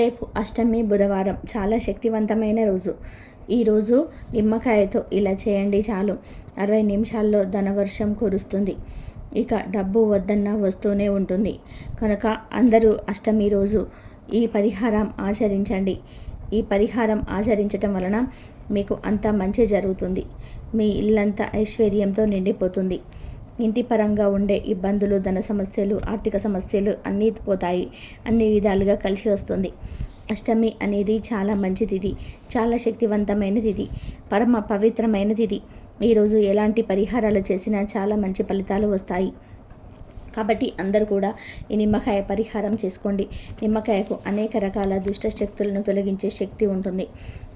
రేపు అష్టమి బుధవారం చాలా శక్తివంతమైన రోజు. ఈరోజు నిమ్మకాయతో ఇలా చేయండి చాలు. అరవై నిమిషాల్లో ధనవర్షం కురుస్తుంది. ఇక డబ్బు వద్దన్న వస్తూనే ఉంటుంది. కనుక అందరూ అష్టమి రోజు ఈ పరిహారం ఆచరించండి. ఈ పరిహారం ఆచరించటం వలన మీకు అంత మంచి జరుగుతుంది. మీ ఇల్లంతా ఐశ్వర్యంతో నిండిపోతుంది. ఇంటి పరంగా ఉండే ఇబ్బందులు ధన సమస్యలు ఆర్థిక సమస్యలు అన్నీ పోతాయి. అన్ని విధాలుగా కలిసి వస్తుంది. అష్టమి అనేది చాలా మంచి తిథి. చాలా శక్తివంతమైన తిథి. పరమ పవిత్రమైన తిథి. ఈరోజు ఎలాంటి పరిహారాలు చేసినా చాలా మంచి ఫలితాలు వస్తాయి. కాబట్టి అందరూ కూడా ఈ నిమ్మకాయ పరిహారం చేసుకోండి. నిమ్మకాయకు అనేక రకాల దుష్ట శక్తులను తొలగించే శక్తి ఉంటుంది.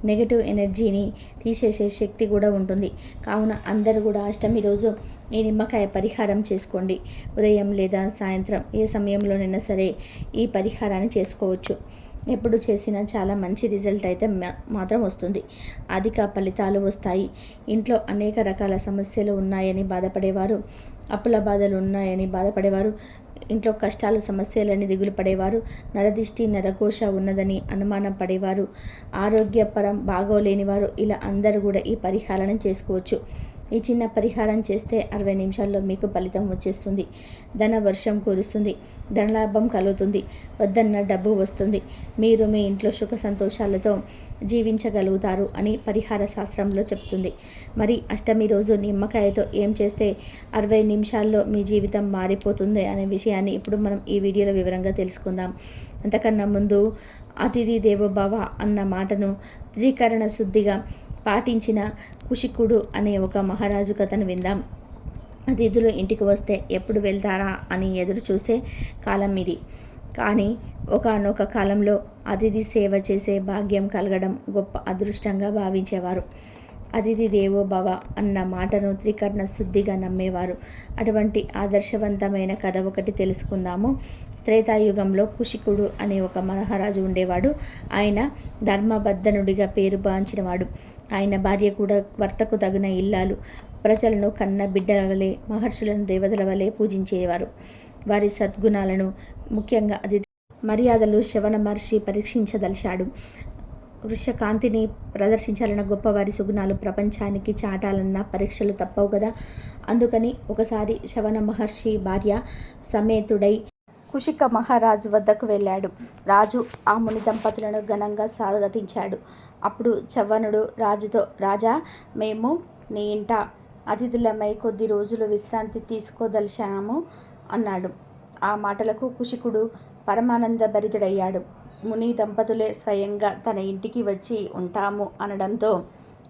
నెగటివ్ ఎనర్జీని తీసేసే శక్తి కూడా ఉంటుంది. కావున అందరూ కూడా అష్టమి రోజు ఈ నిమ్మకాయ పరిహారం చేసుకోండి. ఉదయం లేదా సాయంత్రం ఏ సమయంలోనైనా సరే ఈ పరిహారాన్ని చేసుకోవచ్చు. ఎప్పుడు చేసినా చాలా మంచి రిజల్ట్ అయితే మాత్రం వస్తుంది. అధిక ఫలితాలు వస్తాయి. ఇంట్లో అనేక రకాల సమస్యలు ఉన్నాయని బాధపడేవారు అప్పుల బాధలు ఉన్నాయని బాధపడేవారు ఇంట్లో కష్టాలు సమస్యలని దిగులు పడేవారు. నరదిష్టి నరఘోష ఉన్నదని అనుమానం పడేవారు. ఆరోగ్యపరం బాగోలేని వారు ఇలా అందరూ కూడా ఈ పరిహారం చేసుకోవచ్చు. ఈ చిన్న పరిహారం చేస్తే అరవై నిమిషాల్లో మీకు ఫలితం వచ్చేస్తుంది. ధన వర్షం కురుస్తుంది. ధనలాభం కలుగుతుంది. వద్దన్న డబ్బు వస్తుంది. మీరు మీ ఇంట్లో సుఖ సంతోషాలతో జీవించగలుగుతారు అని పరిహార శాస్త్రంలో చెప్తుంది. మరి అష్టమి రోజు నిమ్మకాయతో ఏం చేస్తే అరవై నిమిషాల్లో మీ జీవితం మారిపోతుంది అనే విషయాన్ని ఇప్పుడు మనం ఈ వీడియోలో వివరంగా తెలుసుకుందాం. అంతకన్నా ముందు అతిథి దేవోభవ అన్న మాటను త్రీకరణ శుద్ధిగా పాటించిన కుషికుడు అనే ఒక మహారాజు కథను విందాం. అతిథులు ఇంటికి వస్తే ఎప్పుడు వెళ్తారా అని ఎదురు చూసే కాలం ఇది. కానీ ఒకనొక కాలంలో అతిథి సేవ చేసే భాగ్యం కలగడం గొప్ప అదృష్టంగా భావించేవారు. అతిథి దేవో భవ అన్న మాటను త్రికర్ణ శుద్ధిగా నమ్మేవారు. అటువంటి ఆదర్శవంతమైన కథ ఒకటి తెలుసుకుందాము. త్రేతాయుగంలో కుషికుడు అనే ఒక మహారాజు ఉండేవాడు. ఆయన ధర్మబద్ధనుడిగా పేరు బాంచినవాడు. ఆయన భార్య కూడా భర్తకు తగిన ఇల్లాలు ప్రజలను కన్న బిడ్డల వలె మహర్షులను దేవతల వలె పూజించేవారు. వారి సద్గుణాలను ముఖ్యంగా అది మర్యాదలు శవన మహర్షి పరీక్షించదలిచాడు. వృషకాంతిని ప్రదర్శించాలన్న గొప్పవారి సుగుణాలు ప్రపంచానికి చాటాలన్న పరీక్షలు తప్పవు కదా అందుకని ఒకసారి శవన మహర్షి భార్య సమేతుడై కుషిక మహారాజు వద్దకు వెళ్ళాడు. రాజు ఆ ముని దంపతులను ఘనంగా స్వాగతించాడు. అప్పుడు చవ్వనుడు రాజుతో రాజా మేము నీ ఇంట అతిథులమై కొద్ది రోజులు విశ్రాంతి తీసుకోదలిచాము అన్నాడు. ఆ మాటలకు కుషికుడు పరమానంద భరితుడయ్యాడు ముని దంపతులే స్వయంగా తన ఇంటికి వచ్చి ఉంటాము అనడంతో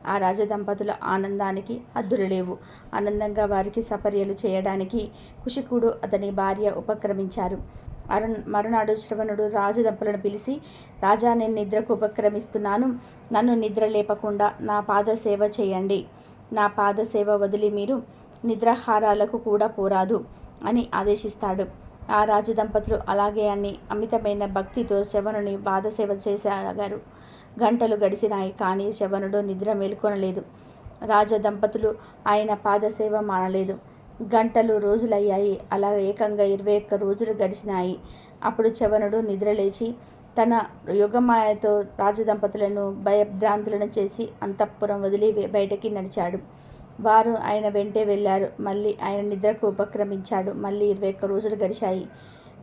ఆ రాజదంపతుల ఆనందానికి హద్దులు లేవు. ఆనందంగా వారికి సపర్యలు చేయడానికి కుషికుడు అతని భార్య ఉపక్రమించారు. అరుణ్ మరునాడు శ్రవణుడు రాజదంపలను పిలిచి రాజా నేను నిద్రకు ఉపక్రమిస్తున్నాను. నన్ను నిద్ర లేపకుండా నా పాద సేవ చేయండి. నా పాద సేవ వదిలి మీరు నిద్రాహారాలకు కూడా పోరాదు అని ఆదేశిస్తాడు. ఆ రాజదంపతులు అలాగే అని అమితమైన భక్తితో శవనుని పాదసేవ చేసాగారు. గంటలు గడిచినాయి కానీ శవనుడు నిద్ర మేల్కొనలేదు. రాజదంపతులు ఆయన పాదసేవ మానలేదు. గంటలు రోజులయ్యాయి. అలా ఏకంగా ఇరవై ఒక్క రోజులు గడిచినాయి. అప్పుడు చవనుడు నిద్రలేచి తన యుగమాయతో రాజదంపతులను భయభ్రాంతులను చేసి అంతఃపురం వదిలి బయటకి నడిచాడు. వారు ఆయన వెంటే వెళ్ళారు. మళ్ళీ ఆయన నిద్రకు ఉపక్రమించాడు. మళ్ళీ ఇరవై ఒక్క రోజులు గడిచాయి.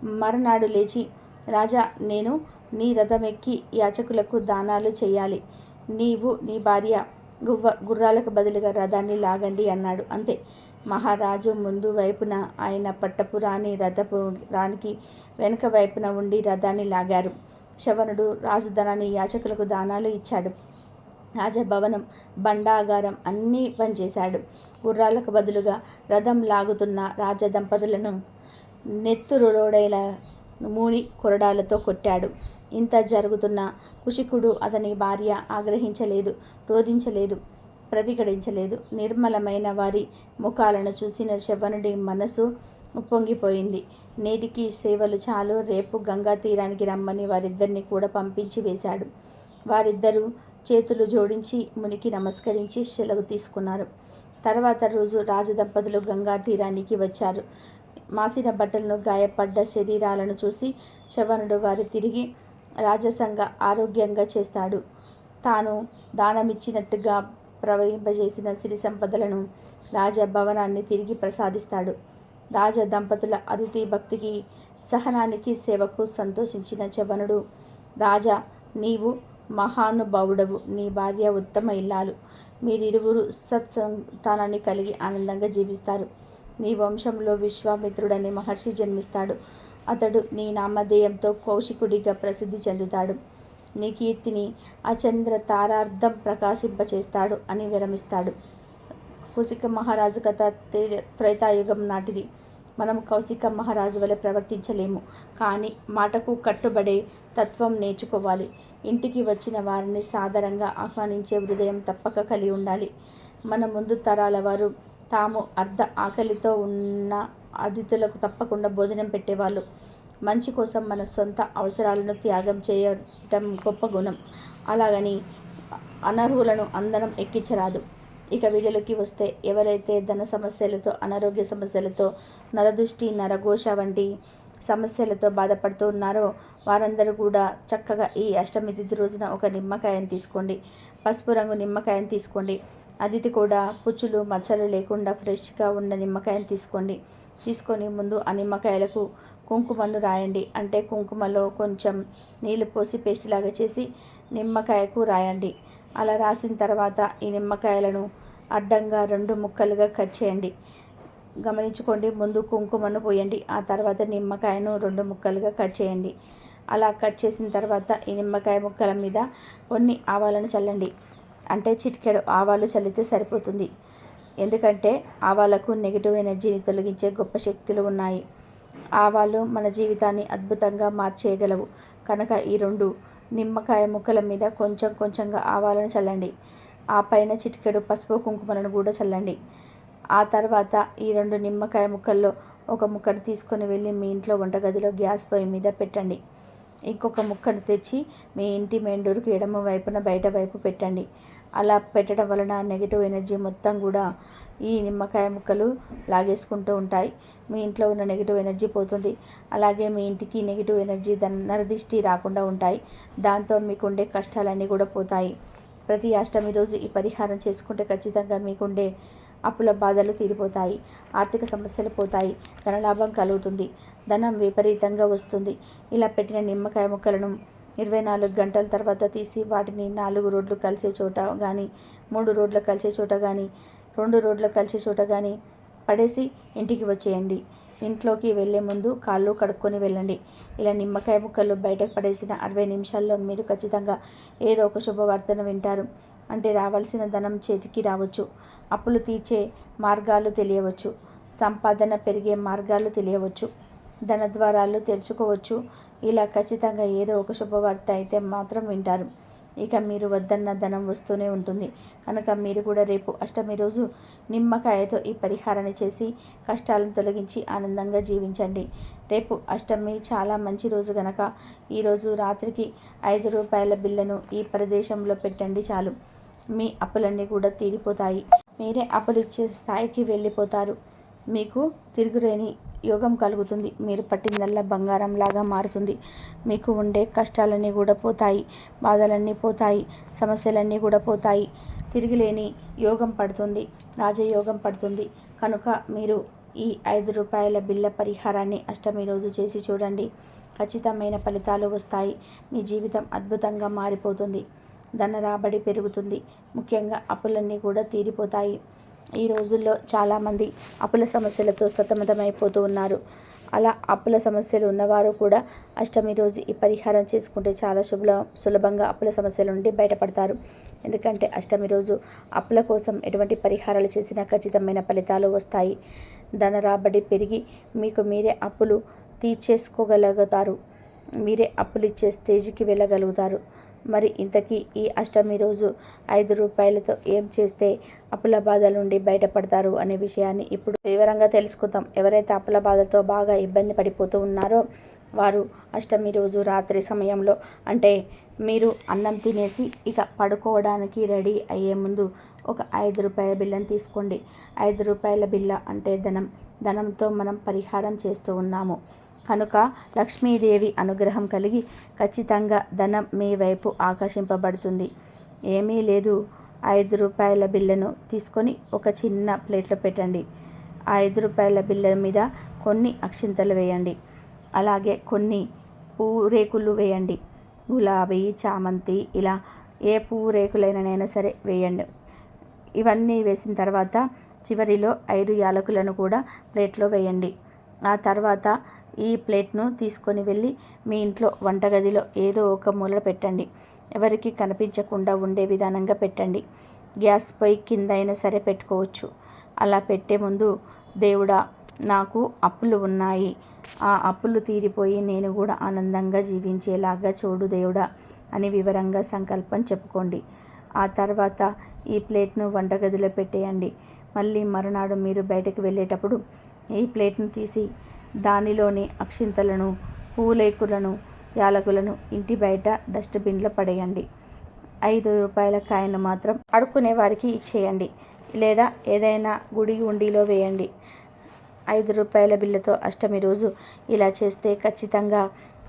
మరునాడు లేచి రాజా నేను నీ రథం ఎక్కి యాచకులకు దానాలు చేయాలి నీవు నీ భార్య గువ్వ గుర్రాలకు బదులుగా రథాన్ని లాగండి అన్నాడు. అంతే. మహారాజు ముందు వైపున ఆయన పట్టపు రాణి రథపు రానికి వెనుక వైపున ఉండి రథాన్ని లాగారు. శవనుడు రాజధనాన్ని యాచకులకు దానాలు ఇచ్చాడు. రాజభవనం బండాగారం అన్నీ పనిచేశాడు. గుర్రాలకు బదులుగా రథం లాగుతున్న రాజదంపతులను నెత్తురులోడేల మూని కొరడాలతో కొట్టాడు. ఇంత జరుగుతున్న కుషికుడు అతని భార్య ఆగ్రహించలేదు రోధించలేదు ప్రతిఘటించలేదు. నిర్మలమైన వారి ముఖాలను చూసిన శవనుడి మనసు ఉప్పొంగిపోయింది. నేటికి సేవలు చాలు రేపు గంగా తీరానికి రమ్మని వారిద్దరిని కూడా పంపించి వేశాడు. వారిద్దరూ చేతులు జోడించి మునికి నమస్కరించి సెలవు తీసుకున్నారు. తర్వాత రోజు రాజదంపతులు గంగా తీరానికి వచ్చారు. మాసిన బట్టలను గాయపడ్డ శరీరాలను చూసి శవనుడు వారు తిరిగి రాజసంగా ఆరోగ్యంగా చేస్తాడు. తాను దానమిచ్చినట్టుగా ప్రవహింపజేసిన సిరి సంపదలను రాజభవనాన్ని తిరిగి ప్రసాదిస్తాడు. రాజ దంపతుల అతిథి భక్తికి సహనానికి సేవకు సంతోషించిన చవనుడు రాజా నీవు మహానుభావుడవు. నీ భార్య ఉత్తమ ఇల్లాలు. మీరిరువురు సత్సంతానాన్ని కలిగి ఆనందంగా జీవిస్తారు. నీ వంశంలో విశ్వామిత్రుడనే మహర్షి జన్మిస్తాడు. అతడు నీ నామధేయంతో కౌశికుడిగా ప్రసిద్ధి చెందుతాడు. నీ కీర్తిని అచంద్ర తారార్థం ప్రకాశింపచేస్తాడు అని విరమిస్తాడు. కౌశిక మహారాజు కథ తే- త్రేతాయుగం నాటిది. మనం కౌశిక మహారాజు వలె ప్రవర్తించలేము. కానీ మాటకు కట్టుబడే తత్వం నేర్చుకోవాలి. ఇంటికి వచ్చిన వారిని సాధారణంగా ఆహ్వానించే హృదయం తప్పక కలిగి ఉండాలి. మన ముందు తరాల వారు తాము అర్ధ ఆకలితో ఉన్న అతిథులకు తప్పకుండా భోజనం పెట్టేవాళ్ళు. మంచి కోసం మన సొంత అవసరాలను త్యాగం చేయటం గొప్ప గుణం. అలాగని అనర్హులను అందరం ఎక్కించరాదు. ఇక వీడియోలోకి వస్తే ఎవరైతే ధన సమస్యలతో అనారోగ్య సమస్యలతో నరదృష్టి నరఘోష వంటి సమస్యలతో బాధపడుతూ ఉన్నారో వారందరూ కూడా చక్కగా ఈ అష్టమి తిథి రోజున ఒక నిమ్మకాయని తీసుకోండి. పసుపు రంగు నిమ్మకాయని తీసుకోండి. అదితి కూడా పుచ్చులు మచ్చలు లేకుండా ఫ్రెష్గా ఉన్న నిమ్మకాయని తీసుకోండి. తీసుకొని ముందు ఆ నిమ్మకాయలకు కుంకుమను రాయండి. అంటే కుంకుమలో కొంచెం నీళ్ళు పోసి పేస్ట్ లాగా చేసి నిమ్మకాయకు రాయండి. అలా రాసిన తర్వాత ఈ నిమ్మకాయలను అడ్డంగా రెండు ముక్కలుగా కట్ చేయండి. గమనించుకోండి ముందు కుంకుమను పోయండి ఆ తర్వాత నిమ్మకాయను రెండు ముక్కలుగా కట్ చేయండి. అలా కట్ చేసిన తర్వాత ఈ నిమ్మకాయ ముక్కల మీద కొన్ని ఆవాలను చల్లండి. అంటే చిటికెడు ఆవాలు చల్లితే సరిపోతుంది. ఎందుకంటే ఆవాలకు నెగిటివ్ ఎనర్జీని తొలగించే గొప్ప శక్తులు ఉన్నాయి. ఆవాలు మన జీవితాన్ని అద్భుతంగా మార్చేయగలవు. కనుక ఈ రెండు నిమ్మకాయ ముక్కల మీద కొంచెం కొంచెంగా ఆవాలను చల్లండి. ఆ పైన చిటికెడు పసుపు కుంకుమలను కూడా చల్లండి. ఆ తర్వాత ఈ రెండు నిమ్మకాయ ముక్కల్లో ఒక ముక్కను తీసుకొని వెళ్ళి మీ ఇంట్లో వంటగదిలో గ్యాస్ పొయ్యి మీద పెట్టండి. ఇంకొక ముక్కను తెచ్చి మీ ఇంటి మెండూరుకు ఎడమ వైపున బయట వైపు పెట్టండి. అలా పెట్టడం వలన నెగిటివ్ ఎనర్జీ మొత్తం కూడా ఈ నిమ్మకాయ ముక్కలు లాగేసుకుంటూ ఉంటాయి. మీ ఇంట్లో ఉన్న నెగిటివ్ ఎనర్జీ పోతుంది. అలాగే మీ ఇంటికి నెగిటివ్ ఎనర్జీ నరదిష్టి రాకుండా ఉంటాయి. దాంతో మీకుండే కష్టాలన్నీ కూడా పోతాయి. ప్రతి అష్టమి రోజు ఈ పరిహారం చేసుకుంటే ఖచ్చితంగా మీకుండే అప్పుల బాధలు తీరిపోతాయి. ఆర్థిక సమస్యలు పోతాయి. ధనలాభం కలుగుతుంది. ధనం విపరీతంగా వస్తుంది. ఇలా పెట్టిన నిమ్మకాయ ముక్కలను ఇరవై నాలుగు గంటల తర్వాత తీసి వాటిని నాలుగు రోడ్లు కలిసే చోట కానీ మూడు రోడ్లు కలిసే చోట కానీ రెండు రోడ్లు కలిసే చోట కానీ పడేసి ఇంటికి వచ్చేయండి. ఇంట్లోకి వెళ్ళే ముందు కాళ్ళు కడుక్కొని వెళ్ళండి. ఇలా నిమ్మకాయ ముక్కలు బయటకు పడేసిన అరవై నిమిషాల్లో మీరు ఖచ్చితంగా ఏదో ఒక శుభవార్తను వింటారు. అంటే రావాల్సిన ధనం చేతికి రావచ్చు. అప్పులు తీర్చే మార్గాలు తెలియవచ్చు. సంపాదన పెరిగే మార్గాలు తెలియవచ్చు. ధన ద్వారాలు తెరుచుకోవచ్చు. ఇలా ఖచ్చితంగా ఏదో ఒక శుభవార్త అయితే మాత్రం వింటారు. ఇక మీరు వద్దన్న ధనం వస్తూనే ఉంటుంది. కనుక మీరు కూడా రేపు అష్టమి రోజు నిమ్మకాయతో ఈ పరిహారాన్ని చేసి కష్టాలను తొలగించి ఆనందంగా జీవించండి. రేపు అష్టమి చాలా మంచి రోజు గనక ఈరోజు రాత్రికి ఐదు రూపాయల బిల్లను ఈ ప్రదేశంలో పెట్టండి చాలు. మీ అప్పులన్నీ కూడా తీరిపోతాయి. మీరే అప్పులు ఇచ్చే స్థాయికి వెళ్ళిపోతారు. మీకు తిరుగులేని యోగం కలుగుతుంది. మీరు పట్టిందల్లా బంగారం లాగా మారుతుంది. మీకు ఉండే కష్టాలన్నీ కూడా పోతాయి. బాధలన్నీ పోతాయి. సమస్యలన్నీ కూడా పోతాయి. తిరిగిలేని యోగం పడుతుంది. రాజయోగం పడుతుంది. కనుక మీరు ఈ ఐదు రూపాయల బిల్ల పరిహారాన్ని అష్టమి రోజు చేసి చూడండి. ఖచ్చితమైన ఫలితాలు వస్తాయి. మీ జీవితం అద్భుతంగా మారిపోతుంది. ధన రాబడి పెరుగుతుంది. ముఖ్యంగా అప్పులన్నీ కూడా తీరిపోతాయి. ఈ రోజుల్లో చాలామంది అప్పుల సమస్యలతో సతమతమైపోతూ ఉన్నారు. అలా అప్పుల సమస్యలు ఉన్నవారు కూడా అష్టమి రోజు ఈ పరిహారం చేసుకుంటే చాలా శుభ సులభంగా అప్పుల సమస్యల నుండి బయటపడతారు. ఎందుకంటే అష్టమి రోజు అప్పుల కోసం ఎటువంటి పరిహారాలు చేసినా ఖచ్చితమైన ఫలితాలు వస్తాయి. ధన రాబడి పెరిగి మీకు మీరే అప్పులు తీర్చేసుకోగలుగుతారు. మీరే అప్పులు ఇచ్చే స్టేజ్కి వెళ్ళగలుగుతారు. మరి ఇంతకీ ఈ అష్టమి రోజు ఐదు రూపాయలతో ఏం చేస్తే అప్పుల బాధల నుండి బయటపడతారు అనే విషయాన్ని ఇప్పుడు వివరంగా తెలుసుకుందాం. ఎవరైతే అప్పుల బాధతో బాగా ఇబ్బంది పడిపోతూ ఉన్నారో వారు అష్టమి రోజు రాత్రి సమయంలో అంటే మీరు అన్నం తినేసి ఇక పడుకోవడానికి రెడీ అయ్యే ముందు ఒక ఐదు రూపాయల బిల్లను తీసుకోండి. ఐదు రూపాయల బిల్ల అంటే ధనం. ధనంతో మనం పరిహారం చేస్తూ ఉన్నాము. కనుక లక్ష్మీదేవి అనుగ్రహం కలిగి ఖచ్చితంగా ధనం మీ వైపు ఆకర్షింపబడుతుంది. ఏమీ లేదు. ఐదు రూపాయల బిల్లను తీసుకొని ఒక చిన్న ప్లేట్లో పెట్టండి. ఐదు రూపాయల బిల్ల మీద కొన్ని అక్షింతలు వేయండి. అలాగే కొన్ని పూరేకులు వేయండి. గులాబీ చామంతి ఇలా ఏ పువ్వు రేకులైననైనా సరే వేయండి. ఇవన్నీ వేసిన తర్వాత చివరిలో ఐదు యాలకులను కూడా ప్లేట్లో వేయండి. ఆ తర్వాత ఈ ప్లేట్ను తీసుకొని వెళ్ళి మీ ఇంట్లో వంటగదిలో ఏదో ఒక మూల పెట్టండి. ఎవరికి కనిపించకుండా ఉండే విధానంగా పెట్టండి. గ్యాస్ పొయ్యి కింద అయినా సరే పెట్టుకోవచ్చు. అలా పెట్టే ముందు దేవుడా నాకు అప్పులు ఉన్నాయి. ఆ అప్పులు తీరిపోయి నేను కూడా ఆనందంగా జీవించేలాగా చూడు దేవుడా అని వివరంగా సంకల్పం చెప్పుకోండి. ఆ తర్వాత ఈ ప్లేట్ను వంటగదిలో పెట్టేయండి. మళ్ళీ మరునాడు మీరు బయటకు వెళ్ళేటప్పుడు ఈ ప్లేట్ను తీసి దానిలోని అక్షింతలను పూలేకులను యాలకులను ఇంటి బయట డస్ట్బిన్లో పడేయండి. ఐదు రూపాయల కాయను మాత్రం అడుక్కునే వారికి ఇచ్చేయండి లేదా ఏదైనా గుడి ఉండిలో వేయండి. ఐదు రూపాయల బిల్లతో అష్టమి రోజు ఇలా చేస్తే ఖచ్చితంగా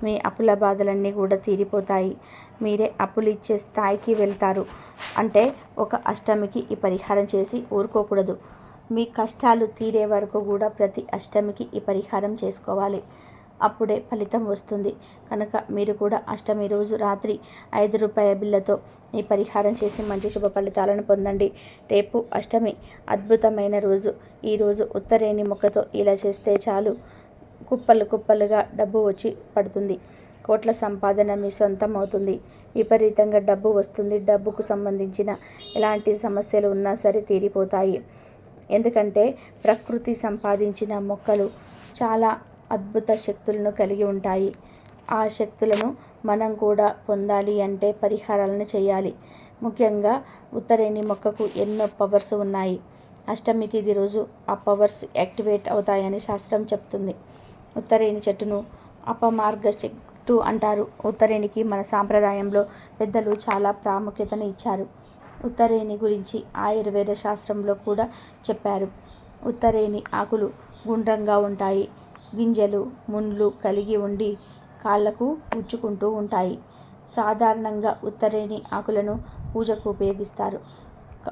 మీ అప్పుల బాధలన్నీ కూడా తీరిపోతాయి. మీరే అప్పులు ఇచ్చే స్థాయికి వెళ్తారు. అంటే ఒక అష్టమికి ఈ పరిహారం చేసి ఊరుకోకూడదు. మీ కష్టాలు తీరే వరకు కూడా ప్రతి అష్టమికి ఈ పరిహారం చేసుకోవాలి. అప్పుడే ఫలితం వస్తుంది. కనుక మీరు కూడా అష్టమి రోజు రాత్రి ఐదు రూపాయల బిల్లతో ఈ పరిహారం చేసి మంచి శుభ ఫలితాలను పొందండి. రేపు అష్టమి అద్భుతమైన రోజు. ఈరోజు ఉత్తరేణి మొక్కతో ఇలా చేస్తే చాలు. కుప్పలు కుప్పలుగా డబ్బు వచ్చి పడుతుంది. కోట్ల సంపాదన మీ సొంతం అవుతుంది. విపరీతంగా డబ్బు వస్తుంది. డబ్బుకు సంబంధించిన ఎలాంటి సమస్యలు ఉన్నా సరే తీరిపోతాయి. ఎందుకంటే ప్రకృతి సంపాదించిన మొక్కలు చాలా అద్భుత శక్తులను కలిగి ఉంటాయి. ఆ శక్తులను మనం కూడా పొందాలి అంటే పరిహారాలను చేయాలి. ముఖ్యంగా ఉత్తరేణి మొక్కకు ఎన్నో పవర్స్ ఉన్నాయి. అష్టమి తిథి రోజు ఆ పవర్స్ యాక్టివేట్ అవుతాయని శాస్త్రం చెప్తుంది. ఉత్తరేణి చెట్టును అపమార్గ చెట్టు అంటారు. ఉత్తరేణికి మన సాంప్రదాయంలో పెద్దలు చాలా ప్రాముఖ్యతను ఇచ్చారు. ఉత్తరేణి గురించి ఆయుర్వేద శాస్త్రంలో కూడా చెప్పారు. ఉత్తరేణి ఆకులు గుండ్రంగా ఉంటాయి. గింజలు ముండ్లు కలిగి ఉండి కాళ్ళకు ఉచ్చుకుంటూ ఉంటాయి. సాధారణంగా ఉత్తరేణి ఆకులను పూజకు ఉపయోగిస్తారు.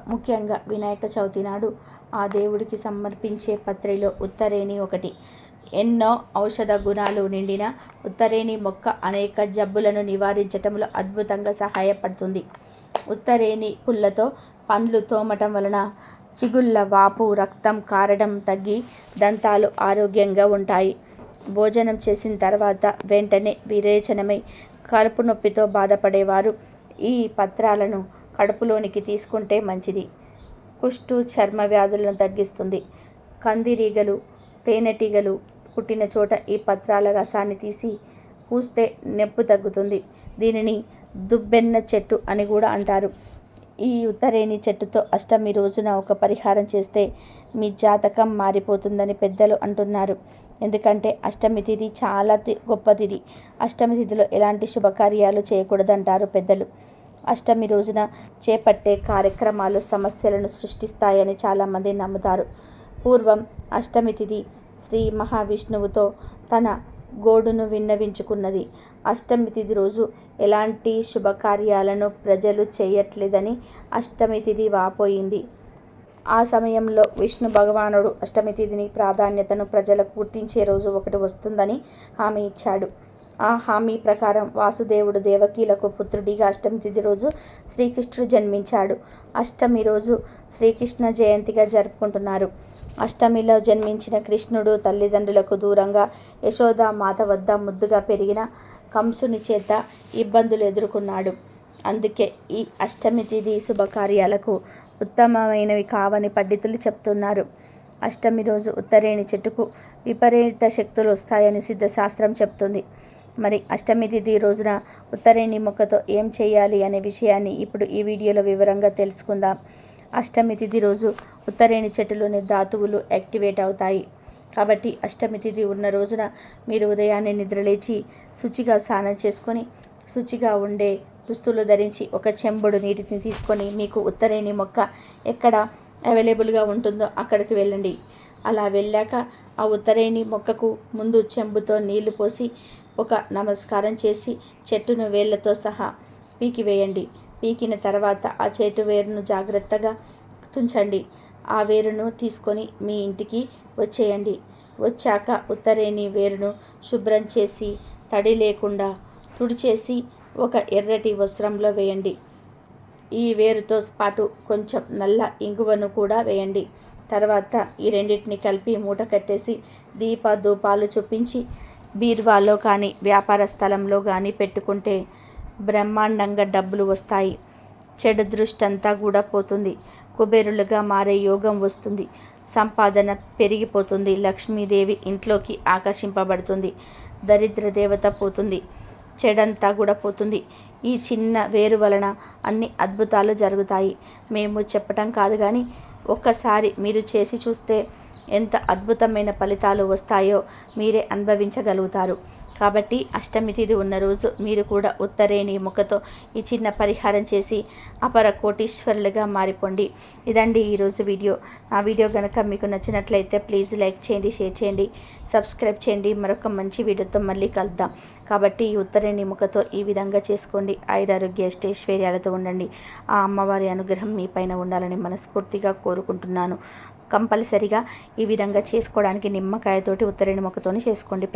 ముఖ్యంగా వినాయక చవితి నాడు ఆ దేవుడికి సమర్పించే పత్రిలో ఉత్తరేణి ఒకటి. ఎన్నో ఔషధ గుణాలు నిండిన ఉత్తరేణి మొక్క అనేక జబ్బులను నివారించటంలో అద్భుతంగా సహాయపడుతుంది. ఉత్తరేణి పుల్లతో పండ్లు తోమటం వలన చిగుళ్ళ వాపు రక్తం కారడం తగ్గి దంతాలు ఆరోగ్యంగా ఉంటాయి. భోజనం చేసిన తర్వాత వెంటనే విరేచనమై కడుపు నొప్పితో బాధపడేవారు. ఈ పత్రాలను కడుపులోనికి తీసుకుంటే మంచిది. కుష్టు చర్మ వ్యాధులను తగ్గిస్తుంది. కందిరీగలు తేనెటీగలు పుట్టిన చోట ఈ పత్రాల రసాన్ని తీసి పూస్తే నొప్పి తగ్గుతుంది. దీనిని దుబ్బెన్న చెట్టు అని కూడా అంటారు. ఈ ఉత్తరేణి చెట్టుతో అష్టమి రోజున ఒక పరిహారం చేస్తే మీ జాతకం మారిపోతుందని పెద్దలు అంటున్నారు. ఎందుకంటే అష్టమి తిథి చాలా గొప్ప తిథి అష్టమి తిథిలో ఎలాంటి శుభకార్యాలు చేయకూడదంటారు పెద్దలు. అష్టమి రోజున చేపట్టే కార్యక్రమాలు సమస్యలను సృష్టిస్తాయని చాలామంది నమ్ముతారు. పూర్వం అష్టమి తిథి శ్రీ మహావిష్ణువుతో తన గోడును విన్నవించుకున్నది. అష్టమి తిథి రోజు ఎలాంటి శుభకార్యాలను ప్రజలు చేయట్లేదని అష్టమి తిథి వాపోయింది. ఆ సమయంలో విష్ణు భగవానుడు అష్టమి తిథిని ప్రాధాన్యతను ప్రజలకు గుర్తించే రోజు ఒకటి వస్తుందని హామీ ఇచ్చాడు. ఆ హామీ ప్రకారం వాసుదేవుడు దేవకీలకు పుత్రుడిగా అష్టమి తిథి రోజు శ్రీకృష్ణుడు జన్మించాడు. అష్టమి రోజు శ్రీకృష్ణ జయంతిగా జరుపుకుంటున్నారు. అష్టమిలో జన్మించిన కృష్ణుడు తల్లిదండ్రులకు దూరంగా యశోద మాత వద్ద ముద్దుగా పెరిగిన కంసుని చేత ఇబ్బందులు ఎదుర్కొన్నాడు. అందుకే ఈ అష్టమి తిథి శుభకార్యాలకు ఉత్తమమైనవి కావని పండితులు చెప్తున్నారు. అష్టమి రోజు ఉత్తరేణి చెట్టుకు విపరీత శక్తులు వస్తాయని సిద్ధశాస్త్రం చెప్తుంది. మరి అష్టమి తిథి రోజున ఉత్తరేణి మొక్కతో ఏం చేయాలి అనే విషయాన్ని ఇప్పుడు ఈ వీడియోలో వివరంగా తెలుసుకుందాం. అష్టమి తిథి రోజు ఉత్తరేణి చెట్టులోని ధాతువులు యాక్టివేట్ అవుతాయి. కాబట్టి అష్టమి తిథి ఉన్న రోజున మీరు ఉదయాన్నే నిద్రలేచి శుచిగా స్నానం చేసుకొని శుచిగా ఉండే దుస్తులు ధరించి ఒక చెంబుడు నీటిని తీసుకొని మీకు ఉత్తరేణి మొక్క ఎక్కడ అవైలబుల్గా ఉంటుందో అక్కడికి వెళ్ళండి. అలా వెళ్ళాక ఆ ఉత్తరేణి మొక్కకు ముందు చెంబుతో నీళ్ళు పోసి ఒక నమస్కారం చేసి చెట్టును వేళ్ళతో సహా పీకివేయండి పీకిన తర్వాత ఆ చెట్టు వేరును జాగ్రత్తగా తుంచండి. ఆ వేరును తీసుకొని మీ ఇంటికి వచ్చేయండి. వచ్చాక ఉత్తరేణి వేరును శుభ్రం చేసి తడి లేకుండా తుడిచేసి ఒక ఎర్రటి వస్త్రంలో వేయండి. ఈ వేరుతో పాటు కొంచెం నల్ల ఇంగువను కూడా వేయండి. తర్వాత ఈ రెండింటిని కలిపి మూట కట్టేసి దీప ధూపాలు చూపించి బీరువాలో కానీ వ్యాపార స్థలంలో కానీ పెట్టుకుంటే బ్రహ్మాండంగా డబ్బులు వస్తాయి. చెడు దృష్టి అంతా కూడా పోతుంది. కుబేరులుగా మారే యోగం వస్తుంది. సంపాదన పెరిగిపోతుంది. లక్ష్మీదేవి ఇంట్లోకి ఆకర్షింపబడుతుంది. దరిద్ర దేవత పోతుంది. చెడంతా కూడా పోతుంది. ఈ చిన్న వేరు వలన అన్ని అద్భుతాలు జరుగుతాయి. మేము చెప్పటం కాదు కానీ ఒక్కసారి మీరు చేసి చూస్తే ఎంత అద్భుతమైన ఫలితాలు వస్తాయో మీరే అనుభవించగలుగుతారు. కాబట్టి అష్టమి తిథి ఉన్న రోజు మీరు కూడా ఉత్తరేణి ముఖతో ఈ చిన్న పరిహారం చేసి అపర కోటీశ్వరులుగా మారిపోండి. ఇదండి ఈరోజు వీడియో. నా వీడియో కనుక మీకు నచ్చినట్లయితే ప్లీజ్ లైక్ చేయండి షేర్ చేయండి సబ్స్క్రైబ్ చేయండి. మరొక మంచి వీడియోతో మళ్ళీ కలుద్దాం. కాబట్టి ఈ ఉత్తరేణి ముఖతో ఈ విధంగా చేసుకోండి. ఆయురారోగ్య అష్టైశ్వర్యాలతో ఉండండి. ఆ అమ్మవారి అనుగ్రహం మీ పైన ఉండాలని మనస్ఫూర్తిగా కోరుకుంటున్నాను. కంపల్సరిగా ఈ విధంగా చేసుకోవడానికి నిమ్మకాయతోటి ఉత్తరేణి మొక్కతోని చేసుకోండి.